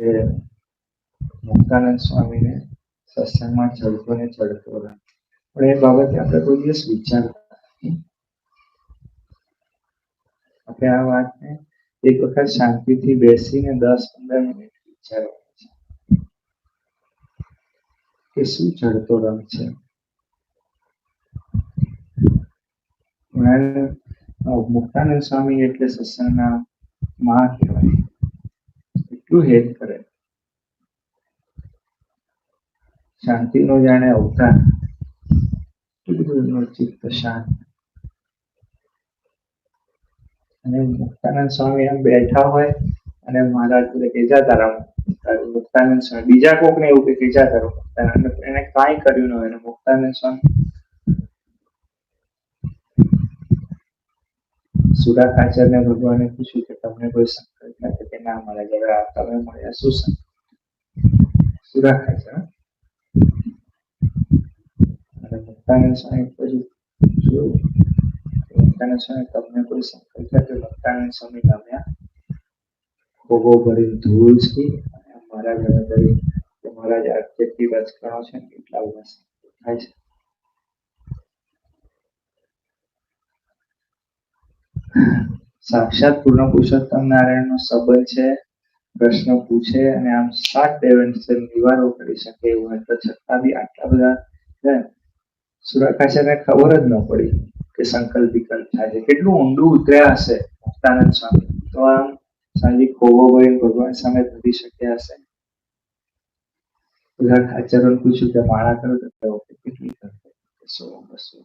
કે મુક્તાનંદ સ્વામીને સત્સંગમાં ચડતો ને ચડતો રહે પણ એ બાબતે આપણે કોઈ દિવસ વિચારતા નથી. આપણે આ વાતને એક વખત શાંતિથી બેસીને દસ પંદર મિનિટ વિચારવાની છે. કે શું ચડતો રંગ છે મુક્તાનંદ સ્વામી એટલે સત્સંગના માં કહેવાય. એટલું હેત કરે. શાંતિનો જાણે અવતાર. ચિત્ત શાંત. અને મુક્તાનંદ સ્વામી એમ બેઠા હોય અને મહારાજ બોલે કે તારા મુક્તાનંદ. સ્વામી બીજા કોકને એવું કે જા તારું મુક્તાનંદ. એને કાંઈ કર્યું ન હોય. અને મુક્તાનંદ સ્વામી સુરા ખાચરને ભગવાને પૂછ્યું કે તમને કોઈ સંકલ્પ નથી કે ના મળે જરા તમે મળ્યા શું સંકલ્પ? સુરા પછી જોયું. અને મારા ભરી કે છે છે. સાક્ષાત પૂર્ણ પુરુષોત્તમ નારાયણનો સંબંધ છે, પ્રશ્ન પૂછે અને આમ સાત નિવારો કરી શકે એવું હોય તો છતાં બી આટલા બધા સુરાખાચાર્યને ખબર જ ન પડી કે સંકલ્પ વિકલ્પ થાય છે. કેટલું ઊંડું ઉતર્યા હશે મુક્તાનંદ સ્વામી. તો આમ સાંજે ખોવો ભરીને ભગવાન સામે ધરી શક્યા હશે. બધા ખાચરોને પૂછ્યું કે માળા કરો તો કેટલી કરતો સો બસો.